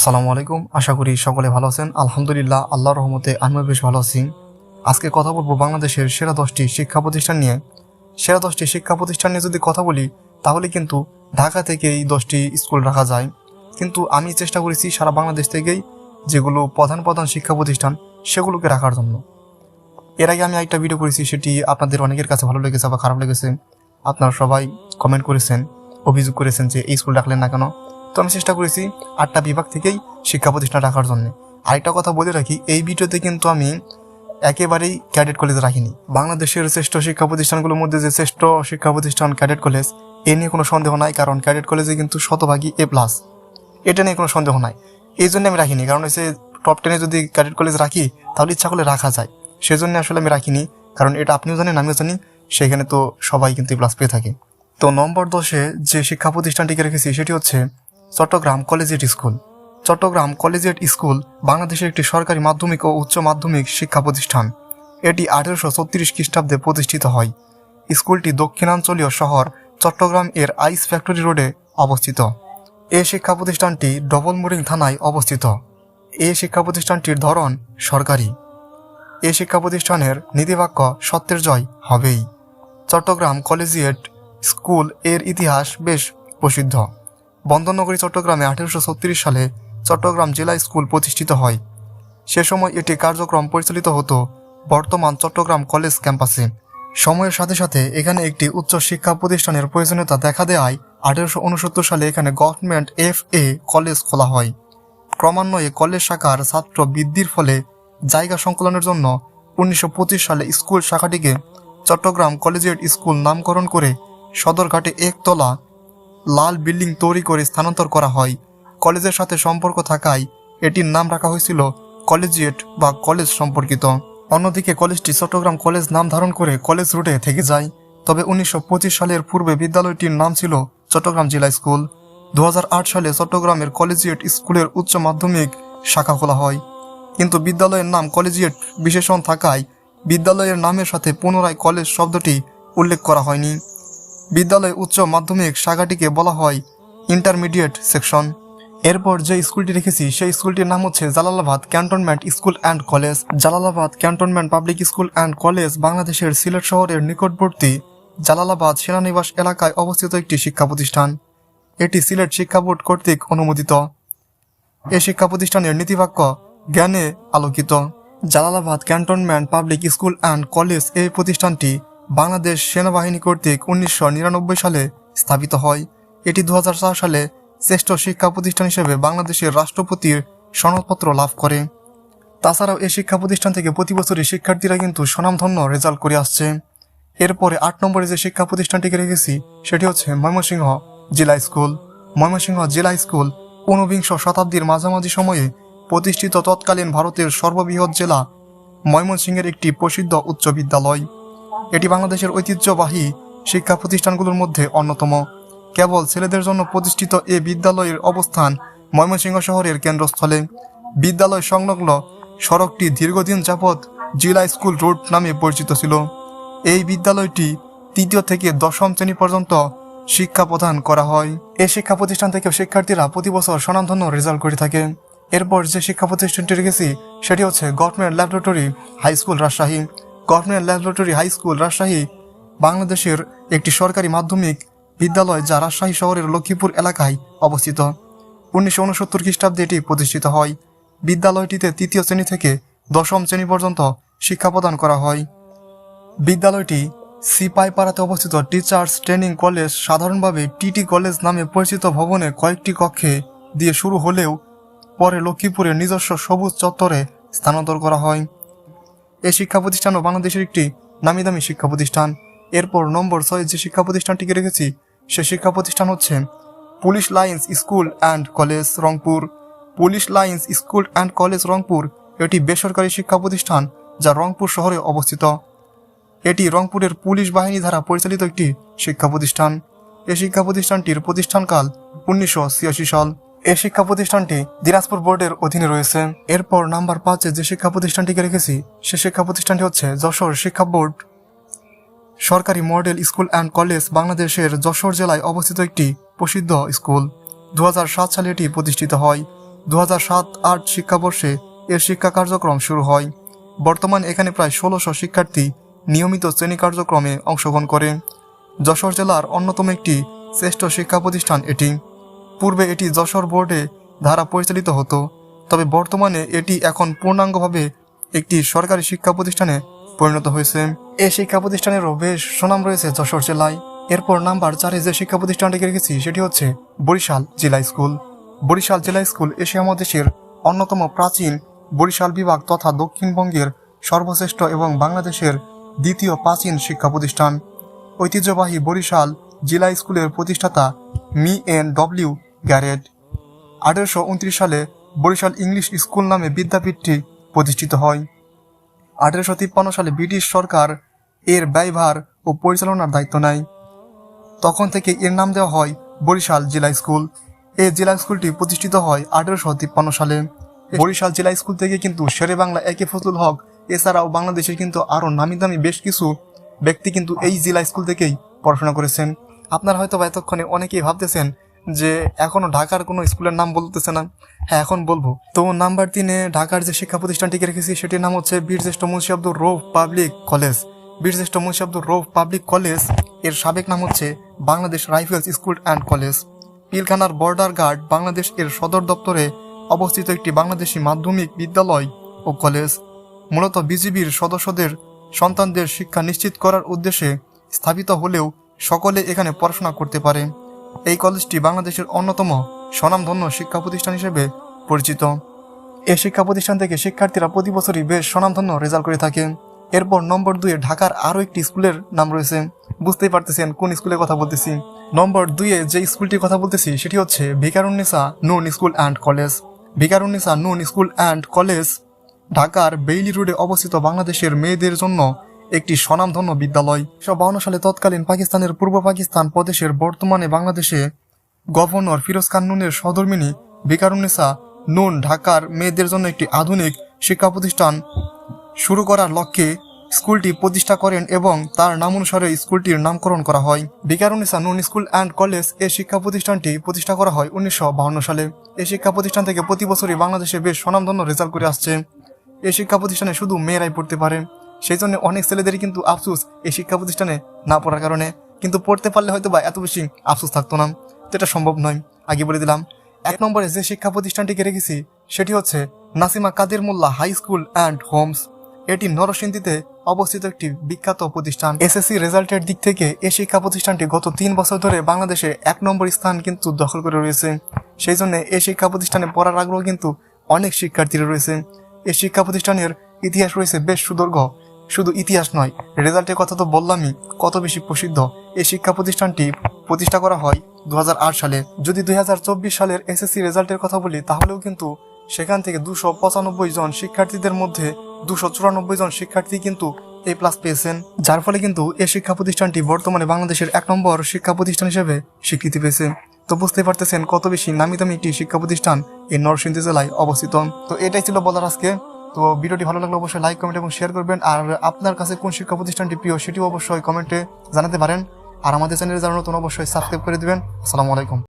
আসসালামু আলাইকুম। আশা করি সকলে ভালো আছেন। আলহামদুলিল্লাহ, আল্লাহর রহমতে আমিও বেশ ভালো আছি। আজকে কথা বলব বাংলাদেশের সেরা দশটি শিক্ষা প্রতিষ্ঠান নিয়ে। সেরা দশটি শিক্ষা প্রতিষ্ঠান নিয়ে যদি কথা বলি, তাহলে কিন্তু ঢাকা থেকে এই দশটি স্কুল রাখা যায়। কিন্তু আমি চেষ্টা করেছি সারা বাংলাদেশ থেকেই যেগুলো প্রধান প্রধান শিক্ষা প্রতিষ্ঠান, সেগুলোকে রাখার জন্য। এর আগে আমি একটা ভিডিও করেছি, সেটি আপনাদের অনেকের কাছে ভালো লেগেছে বা খারাপ লেগেছে। আপনারা সবাই কমেন্ট করেছেন, অভিযোগ করেছেন যে এই স্কুল রাখলেন না কেন। তো আমি চেষ্টা করেছি আটটা বিভাগ থেকেই শিক্ষা প্রতিষ্ঠান রাখার জন্য। আরেকটা কথা বলে রাখি, এই ভিডিওতে কিন্তু আমি একেবারেই ক্যাডেট কলেজ রাখিনি। বাংলাদেশের শ্রেষ্ঠ শিক্ষা প্রতিষ্ঠানগুলোর মধ্যে যে শ্রেষ্ঠ শিক্ষা প্রতিষ্ঠান ক্যাডেট কলেজ, এ নিয়ে কোনো সন্দেহ নাই, কারণ ক্যাডেট কলেজে কিন্তু শতভাগই এ প্লাস এটা নিয়ে কোনো সন্দেহ নাই। এই জন্য আমি রাখিনি, কারণ হচ্ছে টপ টেনে যদি ক্যাডেট কলেজ রাখি, তাহলে ইচ্ছা করলে রাখা যায়। সেজন্য আসলে আমি রাখিনি, কারণ এটা আপনিও জানেন, আমিও জানি, সেখানে তো সবাই কিন্তু প্লাস পেয়ে থাকে। তো নম্বর দশে যে শিক্ষা প্রতিষ্ঠানটিকে রেখেছি, সেটি হচ্ছে Chattogram collegiate school. Chattogram collegiate school বাংলাদেশের একটি সরকারি মাধ্যমিক ও উচ্চ মাধ্যমিক শিক্ষা প্রতিষ্ঠান। এটি আঠেরোশো ছত্রিশ খ্রিস্টাব্দে প্রতিষ্ঠিত হয়। স্কুলটি দক্ষিণাঞ্চলীয় শহর চট্টগ্রাম এর আইস ফ্যাক্টরি রোডে অবস্থিত। এই শিক্ষা প্রতিষ্ঠানটি ডবলমুরিং থানায় অবস্থিত। এই শিক্ষা প্রতিষ্ঠানটির ধরন সরকারি। এই শিক্ষা প্রতিষ্ঠানের নীতিবাক্য সত্যের জয় হবেই। চট্টগ্রাম কলেজিয়েট স্কুলের ইতিহাস বেশ প্রসিদ্ধ। বন্দরনগরী চট্টগ্রামে আঠেরোশো ছত্রিশ সালে চট্টগ্রাম জেলা স্কুল প্রতিষ্ঠিত হয়। সে সময় এটি কার্যক্রম পরিচালিত হতো বর্তমান চট্টগ্রাম কলেজ ক্যাম্পাসে। সময়ের সাথে সাথে এখানে একটি উচ্চ শিক্ষা প্রতিষ্ঠানের প্রয়োজনীয়তা দেখা দেওয়ায় আঠেরোশো সালে এখানে গভর্নমেন্ট এফ এ কলেজ খোলা হয়। ক্রমান্বয়ে কলেজ শাখার ছাত্র বৃদ্ধির ফলে জায়গা সংকলনের জন্য উনিশশো পঁচিশ সালে স্কুল শাখাটিকে চট্টগ্রাম কলেজিয়েট স্কুল নামকরণ করে সদরঘাটে একতলা লাল বিল্ডিং তৈরি করে স্থানান্তর করা হয়। কলেজের সাথে সম্পর্ক থাকায় এটির নাম রাখা হয়েছিল কলেজিয়েট বা কলেজ সম্পর্কিত। অন্যদিকে কলেজটি চট্টগ্রাম কলেজ নাম ধারণ করে কলেজ রুটে থেকে যায়। তবে উনিশশো পঁচিশ সালের পূর্বে বিদ্যালয়টির নাম ছিল চট্টগ্রাম জেলা স্কুল। দু হাজার আট সালে চট্টগ্রামের কলেজিয়েট স্কুলের উচ্চ মাধ্যমিক শাখা খোলা হয়। কিন্তু বিদ্যালয়ের নাম কলেজিয়েট বিশেষণ থাকায় বিদ্যালয়ের নামের সাথে পুনরায় কলেজ শব্দটি উল্লেখ করা হয়নি। বিদ্যালয় উচ্চ মাধ্যমিক শাখাটিকে বলা হয় ইন্টারমিডিয়েট সেকশন। এরপর যে স্কুলটি রেখেছি, সেই স্কুলটির নাম হচ্ছে Jalalabad cantonment school and college. Jalalabad cantonment public school and college বাংলাদেশের সিলেট শহরের নিকটবর্তী জালালাবাদ সেনানিবাস এলাকায় অবস্থিত একটি শিক্ষা প্রতিষ্ঠান। এটি সিলেট শিক্ষা বোর্ড কর্তৃক অনুমোদিত। এ শিক্ষা প্রতিষ্ঠানের নীতিবাক্য, জ্ঞানে আলোকিত। Jalalabad cantonment public school and college এই প্রতিষ্ঠানটি বাংলাদেশ সেনাবাহিনী কর্তৃক উনিশশো নিরানব্বই সালে স্থাপিত হয়। এটি দু হাজার চার সালে শ্রেষ্ঠ শিক্ষা প্রতিষ্ঠান হিসেবে বাংলাদেশের রাষ্ট্রপতির সনদপত্র লাভ করে। তাছাড়াও এই শিক্ষা প্রতিষ্ঠান থেকে প্রতি বছরই শিক্ষার্থীরা কিন্তু স্বনামধন্য রেজাল্ট করে আসছে। এরপরে আট নম্বরে যে শিক্ষা প্রতিষ্ঠানটিকে রেখেছি, সেটি হচ্ছে ময়মনসিংহ জেলা স্কুল। ময়মনসিংহ জেলা স্কুল ঊনবিংশ শতাব্দীর মাঝামাঝি সময়ে প্রতিষ্ঠিত তৎকালীন ভারতের সর্ববৃহৎ জেলা ময়মনসিংহের একটি প্রসিদ্ধ উচ্চ বিদ্যালয়। এটি বাংলাদেশের ঐতিহ্যবাহী শিক্ষা প্রতিষ্ঠানগুলোর মধ্যে অন্যতম। কেবল ছেলেদের জন্য প্রতিষ্ঠিত এ বিদ্যালয়ের অবস্থান ময়মনসিংহ শহরের কেন্দ্রস্থলে। বিদ্যালয় সংলগ্ন সড়কটি দীর্ঘদিন যাবৎ জিলা স্কুল রোড নামে পরিচিত ছিল। এই বিদ্যালয়টি তৃতীয় থেকে দশম শ্রেণি পর্যন্ত শিক্ষা প্রদান করা হয়। এই শিক্ষা প্রতিষ্ঠান থেকে শিক্ষার্থীরা প্রতি বছর স্বনামধন্য রেজাল্ট করে থাকে। এরপর যে শিক্ষা প্রতিষ্ঠানটি রেখেছি, সেটি হচ্ছে government laboratory high school Rajshahi. Government laboratory high school Rajshahi, বাংলাদেশের একটি সরকারি মাধ্যমিক বিদ্যালয় যা রাজশাহী শহরের লক্ষ্মীপুর এলাকায় অবস্থিত। উনিশশো উনসত্তর খ্রিস্টাব্দে এটি প্রতিষ্ঠিত হয়। বিদ্যালয়টিতে তৃতীয় শ্রেণি থেকে দশম শ্রেণি পর্যন্ত শিক্ষা প্রদান করা হয়। বিদ্যালয়টি সিপাইপাড়াতে অবস্থিত টিচার্স ট্রেনিং কলেজ সাধারণভাবে টিটি কলেজ নামে পরিচিত ভবনে কয়েকটি কক্ষে দিয়ে শুরু হলেও পরে লক্ষ্মীপুরের নিজস্ব সবুজ চত্বরে স্থানান্তর করা হয়। এই শিক্ষা প্রতিষ্ঠানও বাংলাদেশের একটি নামি দামি শিক্ষা প্রতিষ্ঠান এরপর নম্বর ছয় যে শিক্ষা প্রতিষ্ঠানটিকে রেখেছি, সে শিক্ষা প্রতিষ্ঠান হচ্ছে police lines school and college Rangpur. Police lines school and college Rangpur এটি বেসরকারি শিক্ষা প্রতিষ্ঠান যা রংপুর শহরে অবস্থিত। এটি রংপুরের পুলিশ বাহিনী দ্বারা পরিচালিত একটি শিক্ষা প্রতিষ্ঠান এই শিক্ষা প্রতিষ্ঠানটির প্রতিষ্ঠানকাল উনিশশো ছিয়াশি সাল। এই শিক্ষা প্রতিষ্ঠানটি দিনাজপুর বোর্ডের অধীনে রয়েছে। এরপর নাম্বার পাঁচে যে শিক্ষা প্রতিষ্ঠানটিকে রেখেছি, সে শিক্ষা প্রতিষ্ঠানটি হচ্ছে যশোর শিক্ষা বোর্ড। সরকারি মডেল স্কুল অ্যান্ড কলেজ বাংলাদেশের যশোর জেলায় অবস্থিত একটি প্রসিদ্ধ স্কুল। দু হাজার সাত সালে এটি প্রতিষ্ঠিত হয়। দু সাত আট শিক্ষাবর্ষে এর শিক্ষা কার্যক্রম শুরু হয়। বর্তমান এখানে প্রায় ষোলোশো শিক্ষার্থী নিয়মিত শ্রেণি কার্যক্রমে অংশগ্রহণ করে। যশোর জেলার অন্যতম একটি শ্রেষ্ঠ শিক্ষা প্রতিষ্ঠান এটি। পূর্বে এটি যশোর বোর্ডে ধারা পরিচালিত হতো, তবে বর্তমানে এটি এখন পূর্ণাঙ্গভাবে একটি সরকারি শিক্ষা প্রতিষ্ঠানে পরিণত হয়েছে। এই শিক্ষা প্রতিষ্ঠানেরও বেশ সুনাম রয়েছে যশোর জেলায়। এরপর নাম্বার চারে যে শিক্ষা প্রতিষ্ঠানটিকে রেখেছি, সেটি হচ্ছে বরিশাল জেলা স্কুল। বরিশাল জেলা স্কুল এশিয়া মহাদেশের অন্যতম প্রাচীন বরিশাল বিভাগ তথা দক্ষিণবঙ্গের সর্বশ্রেষ্ঠ এবং বাংলাদেশের দ্বিতীয় প্রাচীন শিক্ষা প্রতিষ্ঠান। ঐতিহ্যবাহী বরিশাল জেলা স্কুলের প্রতিষ্ঠাতা মি এন ডব্লিউ গ্যারেট। আঠেরোশো সালে বরিশাল ইংলিশ স্কুল নামে বিদ্যাপীঠটি প্রতিষ্ঠিত হয়। আঠেরোশো তিপ্পান্ন সালে ব্রিটিশ সরকার এর ব্যয়ভার ও পরিচালনার দায়িত্ব নেয়। তখন থেকে এর নাম দেওয়া হয় বরিশাল জেলা স্কুল। এই জেলা স্কুলটি প্রতিষ্ঠিত হয় আঠেরোশো তিপ্পান্ন সালে। বরিশাল জেলা স্কুল থেকে কিন্তু শেরে বাংলা একে ফজলুল হক, এছাড়াও বাংলাদেশের কিন্তু আরও নামি দামি বেশ কিছু ব্যক্তি কিন্তু এই জেলা স্কুল থেকেই পড়াশোনা করেছেন। আপনারা হয়তো বা এতক্ষণে অনেকেই ভাবতেছেন যে এখনও ঢাকার কোনো স্কুলের নাম বলতেছে না। হ্যাঁ এখন বলব। তো নাম্বার তিনে ঢাকার যে শিক্ষা প্রতিষ্ঠানটিকে রেখেছি, সেটির নাম হচ্ছে Birshreshtha Munshi Abdur Rouf public college. Birshreshtha Munshi Abdur Rouf public college, এর সাবেক নাম হচ্ছে Bangladesh rifles school and college. পিলখানার border guard Bangladesh এর সদর দপ্তরে অবস্থিত একটি বাংলাদেশি মাধ্যমিক বিদ্যালয় ও কলেজ। মূলত বিজিবির সদস্যদের সন্তানদের শিক্ষা নিশ্চিত করার উদ্দেশ্যে স্থাপিত হলেও সকলে এখানে পড়াশোনা করতে পারে। এই কলেজটি বাংলাদেশের অন্যতম স্বনামধন্য শিক্ষা প্রতিষ্ঠান হিসেবে পরিচিত। এই শিক্ষা প্রতিষ্ঠান থেকে শিক্ষার্থীরা প্রতি বছরই বেশ স্বনামধন্য রেজাল্ট করে থাকে। এরপর নম্বর দুয়ে ঢাকার আরও একটি স্কুলের নাম রয়েছে। বুঝতেই পারতেছেন কোন স্কুলের কথা বলতেছি। নম্বর দুইয়ে যে স্কুলটির কথা বলতেছি, সেটি হচ্ছে Viqarunnisa Noon school and college. Viqarunnisa Noon school and college ঢাকার বেইলি রোডে অবস্থিত বাংলাদেশের মেয়েদের জন্য একটি স্বনামধন্য বিদ্যালয়। উনিশশো বাউন্ন সালে তৎকালীন পাকিস্তানের পূর্ব পাকিস্তান প্রদেশের বর্তমানে বাংলাদেশে গভর্নর ফিরোজ খান নুনের সহধর্মিনী ভিকারুন্নিসা নুন ঢাকার মেয়েদের জন্য একটি আধুনিক শিক্ষা প্রতিষ্ঠান শুরু করার লক্ষ্যে স্কুলটি প্রতিষ্ঠা করেন এবং তার নাম অনুসারে স্কুলটির নামকরণ করা হয়। বিকারুনিসা নুন স্কুল অ্যান্ড কলেজ এই শিক্ষা প্রতিষ্ঠানটি প্রতিষ্ঠা করা হয় উনিশশো সালে। এই শিক্ষা প্রতিষ্ঠান থেকে প্রতি বছরই বাংলাদেশে বেশ স্বনামধন্য রেজাল্ট করে আসছে। এই শিক্ষা প্রতিষ্ঠানে শুধু মেয়েরাই পড়তে পারে। সেই জন্য অনেক ছেলেদেরই কিন্তু আফসুস এই শিক্ষা প্রতিষ্ঠানে না পড়ার কারণে। কিন্তু পড়তে পারলে হয়তো বা এত বেশি আফসুস থাকতো না। তো এটা সম্ভব নয়, আগে বলে দিলাম। এক নম্বরে যে শিক্ষা প্রতিষ্ঠানটিকে রেখেছি, সেটি হচ্ছে Nasima Kader Mollah high school and homes. এটি নরসিংদীতে অবস্থিত একটি বিখ্যাত প্রতিষ্ঠান। এসএসসি রেজাল্টের দিক থেকে এই শিক্ষা প্রতিষ্ঠানটি গত তিন বছর ধরে বাংলাদেশে এক নম্বর স্থান কিন্তু দখল করে রয়েছে। সেই জন্য এই শিক্ষা প্রতিষ্ঠানে পড়ার আগ্রহ কিন্তু অনেক শিক্ষার্থীরা রয়েছে। এই শিক্ষা প্রতিষ্ঠানের ইতিহাস রয়েছে বেশ সুদীর্ঘ। শুধু ইতিহাস নয়, রেজাল্টের কথা তো বললামই, কত বেশি প্রসিদ্ধ। এই শিক্ষা প্রতিষ্ঠানটি প্রতিষ্ঠা করা হয় দুই হাজার আট সালে। যদি দু হাজার চব্বিশ সালের এসএসসি রেজাল্টের কথা বলি, তাহলেও কিন্তু সেখান থেকে দুশো পঁচানব্বই জন শিক্ষার্থীদের মধ্যে দুশো চুরানব্বই জন শিক্ষার্থী কিন্তু এ প্লাস পেয়েছেন, যার ফলে কিন্তু এই শিক্ষা প্রতিষ্ঠানটি বর্তমানে বাংলাদেশের এক নম্বর শিক্ষা প্রতিষ্ঠান হিসেবে স্বীকৃতি পেয়েছে। তো বুঝতে পারতেছেন কত বেশি নামি দামি একটি শিক্ষা প্রতিষ্ঠান এই নরসিংদী জেলায় অবস্থিত। তো এটাই ছিল বলার আজকে। তো ভিডিওটি ভালো লাগলে অবশ্যই লাইক কমেন্ট এবং শেয়ার করবেন। আর আপনার কাছে কোন শিক্ষা প্রতিষ্ঠানটি প্রিয়, সেটিও অবশ্যই কমেন্টে জানাতে পারেন। আর আমাদের চ্যানেলে যারা নতুন, অবশ্যই সাবস্ক্রাইব করে দেবেন। আসসালামু আলাইকুম।